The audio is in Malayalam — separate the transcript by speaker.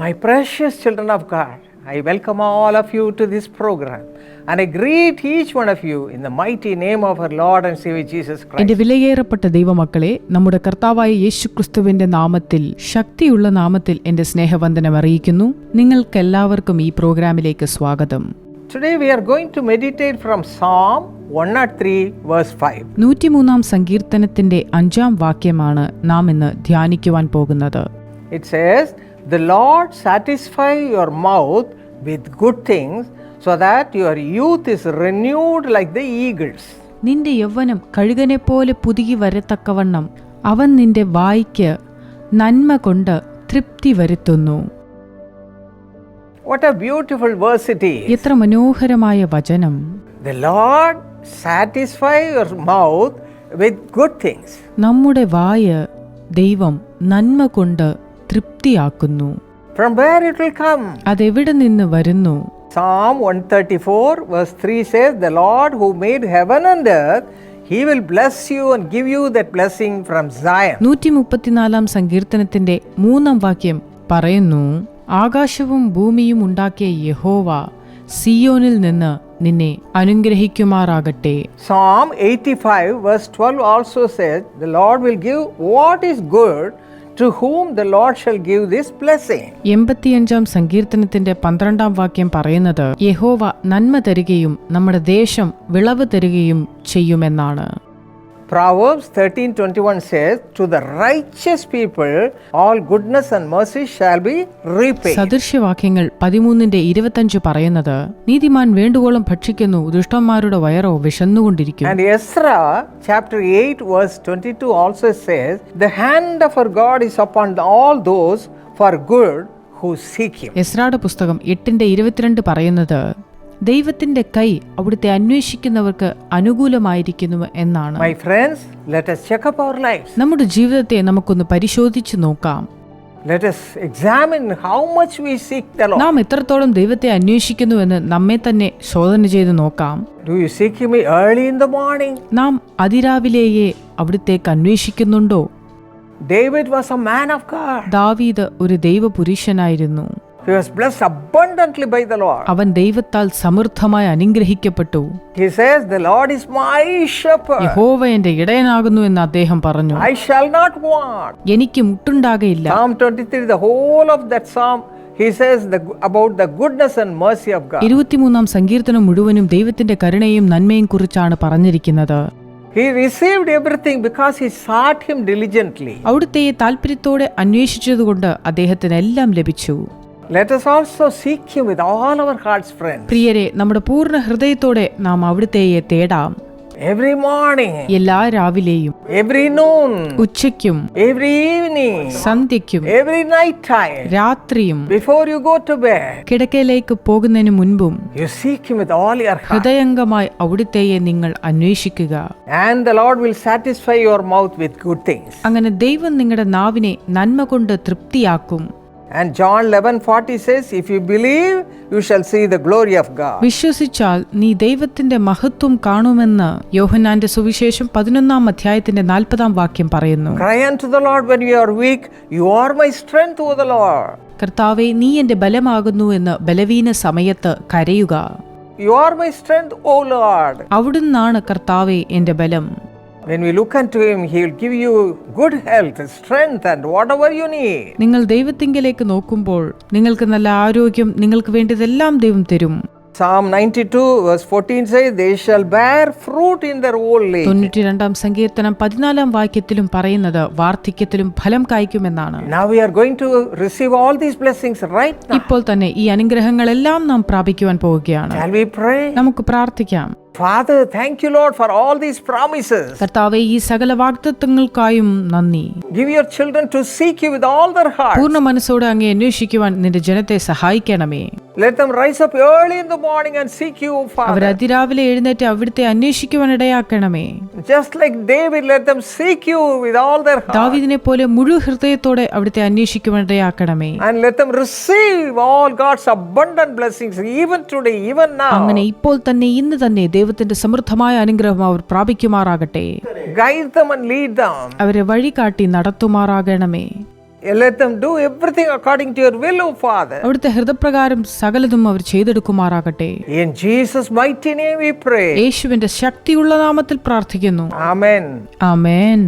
Speaker 1: My precious children of God, I welcome all of you to this program and I greet each one of you in the mighty name of our Lord and Savior Jesus Christ.
Speaker 2: എന്റെ വിലയേറപ്പെട്ട ദൈവമക്കളെ നമ്മുടെ കർത്താവായ യേശുക്രിസ്തുവിന്റെ നാമത്തിൽ ശക്തിയുള്ള നാമത്തിൽ എന്റെ സ്നേഹവന്ദനം അറിയിക്കുന്നു നിങ്ങൾക്കെല്ലാവർക്കും ഈ പ്രോഗ്രാമിലേക്ക് സ്വാഗതം
Speaker 1: Today we are going to meditate from Psalm 103, verse 5.
Speaker 2: നൂറ്റിമൂന്നാം സങ്കീർത്തനത്തിന്റെ അഞ്ചാം വാക്യമാണ് നാം ഇന്ന് ധ്യാനിക്കുവാൻ പോകുന്നത്
Speaker 1: It says, The Lord satisfy your mouth with good things so that your youth is renewed like the eagles.
Speaker 2: നിന്റെ യൗവനം കഴുകനെ പോലെ പുതുകി വരത്തക്കവണ്ണം അവൻ നിന്റെ വായ്ക്ക് നന്മ കൊണ്ട് തൃപ്തി വരുത്തുന്നു
Speaker 1: What a beautiful verse it is.
Speaker 2: എത്ര മനോഹരമായ വചനം
Speaker 1: The Lord satisfy your mouth with good things.
Speaker 2: നമ്മുടെ വായ ദൈവം നന്മ കൊണ്ട് തൃപ്തിയാക്കുന്നു
Speaker 1: From where it will come?
Speaker 2: അതെവിടെ നിന്ന് വരുന്നു
Speaker 1: Psalm 134, verse 3 says, The Lord who made heaven and earth, he will bless you and give you that blessing from Zion.
Speaker 2: നൂറ്റി മുപ്പത്തിനാലാം സങ്കീർത്തനത്തിന്റെ മൂന്നാം വാക്യം പറയുന്നു ആകാശവും ഭൂമിയും ഉണ്ടാക്കിയ യഹോവ സിയോനിൽ നിന്ന് നിന്നെ അനുഗ്രഹിക്കുമാറാകട്ടെ
Speaker 1: Psalm 85, verse 12 also says, The Lord will give what is good to whom the Lord shall give this blessing.
Speaker 2: എൺപത്തിയഞ്ചാം സങ്കീർത്തനത്തിന്റെ പന്ത്രണ്ടാം വാക്യം പറയുന്നത് യഹോവ നന്മ തരികയും നമ്മുടെ ദേശം വിളവ് തരികയും ചെയ്യുമെന്നാണ്
Speaker 1: Proverbs 13:21 says, To the righteous people all goodness and mercy shall be repaid.
Speaker 2: സദൃശ്യവാക്യങ്ങൾ പതിമൂന്നിന്റെ ഇരുപത്തഞ്ച് പറയുന്നത് നീതിമാൻ വേണ്ടുവോളം ഭക്ഷിക്കുന്നു ദുഷ്ടന്മാരുടെ വയറോ വിശന്നുകൊണ്ടിരിക്കും
Speaker 1: And Ezra chapter 8 verse 22 also says, The hand of our God is upon all those for good who seek him.
Speaker 2: എസ്രായുടെ പുസ്തകം എട്ടിന്റെ ഇരുപത്തിരണ്ട് പറയുന്നത് ദൈവത്തിന്റെ കൈ അവിടുത്തെ അന്വേഷിക്കുന്നവർക്ക് അനുകൂലമായിരിക്കുന്നു എന്നാണ്
Speaker 1: my friends let us check up our lives.
Speaker 2: നമ്മുടെ ജീവിതത്തെ നമുക്കൊന്ന് പരിശോധിച്ചു നോക്കാം
Speaker 1: let us examine how much we seek the Lord.
Speaker 2: നാം എത്രത്തോളം ദൈവത്തെ അന്വേഷിക്കുന്നുവെന്ന് നമ്മെ തന്നെ ശോധന ചെയ്ത് നോക്കാം
Speaker 1: Do you seek him early in the morning?
Speaker 2: നാം അതിരാവിലെയെ അവിടുത്തേക്ക് അന്വേഷിക്കുന്നുണ്ടോ
Speaker 1: David was a man of.
Speaker 2: ദാവീദ് ഒരു ദൈവപുരുഷനായിരുന്നു
Speaker 1: He was blessed abundantly by the Lord.
Speaker 2: അവൻ ദൈവത്താൽ സമൃദ്ധമായി അനുഗ്രഹിക്കപ്പെട്ടു
Speaker 1: He says, The Lord is my shepherd.
Speaker 2: യഹോവ എന്റെ ഇടയനാകുന്നു എന്ന് അദ്ദേഹം പറഞ്ഞു
Speaker 1: I shall not want.
Speaker 2: എനിക്ക് മുട്ടുണ്ടാകയില്ല
Speaker 1: Psalm 23, the whole of that psalm, he says the, about the goodness and mercy of God.
Speaker 2: ഇരുപത്തിമൂന്നാം സങ്കീർത്തനം മുഴുവനും ദൈവത്തിന്റെ കരുണയും നന്മയും കുറിച്ചാണ് പറഞ്ഞിരിക്കുന്നത്
Speaker 1: He received everything because he sought him diligently.
Speaker 2: അവിടുത്തെ താല്പര്യത്തോടെ അന്വേഷിച്ചതുകൊണ്ട് അദ്ദേഹത്തിന് എല്ലാം ലഭിച്ചു
Speaker 1: Let us also seek him with all our hearts, friends.
Speaker 2: പ്രിയരെ നമ്മുടെ പൂർണ ഹൃദയത്തോടെ നാം അവിടുത്തെയെ തേടാം
Speaker 1: Every morning,
Speaker 2: എല്ലാ രാവിലെയും
Speaker 1: every noon,
Speaker 2: ഉച്ചയ്ക്കും
Speaker 1: every evening,
Speaker 2: സന്ധ്യയ്ക്കും
Speaker 1: every night time,
Speaker 2: രാത്രിയും
Speaker 1: before you go to bed.
Speaker 2: കിടക്കയിലേക്ക് പോകുന്നതിന് മുൻപും
Speaker 1: seek him with all your
Speaker 2: ഹൃദയംഗമായി അവിടുത്തെയെ നിങ്ങൾ അന്വേഷിക്കുക
Speaker 1: And the Lord will satisfy your mouth with good things.
Speaker 2: അങ്ങനെ ദൈവം നിങ്ങളുടെ നാവിനെ നന്മ കൊണ്ട് തൃപ്തിയാക്കും
Speaker 1: And John 11:40 says, If you believe, you shall see the glory of God.
Speaker 2: വിശ്വസിച്ചാൽ നീ ദൈവത്തിന്റെ മഹത്വം കാണുമെന്ന് യോഹന്നാന്റെ സുവിശേഷം പതിനൊന്നാം അധ്യായത്തിന്റെ നാൽപ്പതാം വാക്യം പറയുന്നു
Speaker 1: Cry unto the Lord when you are weak. You are my strength, O the Lord.
Speaker 2: കർത്താവെ നീ എന്റെ ബലമാകുന്നു എന്ന് ബലവീന സമയത്ത് കരയുക
Speaker 1: You are my strength, O Lord.
Speaker 2: അവിടുന്നാണ് കർത്താവെ എന്റെ ബലം
Speaker 1: When we look unto Him, He will give you good health, strength, and whatever you need.
Speaker 2: നിങ്ങൾ ദൈവത്തിങ്കലേക്ക് നോക്കുമ്പോൾ നിങ്ങൾക്ക് നല്ല ആരോഗ്യം നിങ്ങൾക്ക് വേണ്ടതെല്ലാം ദൈവം തരും
Speaker 1: Psalm 92, verse 14 says, They shall bear fruit in their old age.
Speaker 2: തൊണ്ണൂറ്റി രണ്ടാം സങ്കീർത്തനം പതിനാലാം വാക്യത്തിലും പറയുന്നത് വാർദ്ധക്യത്തിലും ഫലം കായ്ക്കുമെന്നാണ്
Speaker 1: Now we are going to receive all these blessings right now.
Speaker 2: ഇപ്പോൾ തന്നെ ഈ അനുഗ്രഹങ്ങളെല്ലാം നാം പ്രാപിക്കുവാൻ പോവുകയാണ്
Speaker 1: Shall we pray?
Speaker 2: നമുക്ക് പ്രാർത്ഥിക്കാം
Speaker 1: Father, thank you, Lord, for all these promises.
Speaker 2: കർത്താവേ ഈ സകല വാഗ്ദത്തങ്ങൾക്കായും നന്ദി
Speaker 1: Give your children to seek you with all their heart.
Speaker 2: പൂർണ മനസ്സോടെ അങ്ങേ അന്വേഷിക്കുവാൻ നിന്റെ ജനത്തെ സഹായിക്കണമേ
Speaker 1: Let them rise up early in the morning and seek you,
Speaker 2: അവർ. അതിരാവിലെ എഴുന്നേറ്റ് അവിടുത്തെ അന്വേഷിക്കുവാൻ ഇടയാക്കണമേ
Speaker 1: Just like David, let them seek you with all their heart.
Speaker 2: പോലെ മുഴു ഹൃദയത്തോടെ അവിടുത്തെ അന്വേഷിക്കുവാൻ ഇടയാക്കണമേ
Speaker 1: And let them receive all God's abundant blessings, even today, even now.
Speaker 2: അങ്ങനെ ഇപ്പോൾ തന്നെ ഇന്ന് തന്നെ ദൈവത്തിന്റെ സമൃദ്ധമായ അനുഗ്രഹം അവർ പ്രാപിക്കുമാറാകട്ടെ
Speaker 1: them lead them.
Speaker 2: അവരെ വഴികാട്ടി നടത്തുമാറാകണമേ
Speaker 1: Let them do everything according to your will, O Father.
Speaker 2: അവിടുത്തെ ഹൃദപ്രകാരം സകലതും അവർ ചെയ്തെടുക്കുമാറാകട്ടെ
Speaker 1: In Jesus' mighty name we pray.
Speaker 2: യേശുവിന്റെ ശക്തിയുള്ള നാമത്തിൽ പ്രാർത്ഥിക്കുന്നു
Speaker 1: Amen.
Speaker 2: ആമേൻ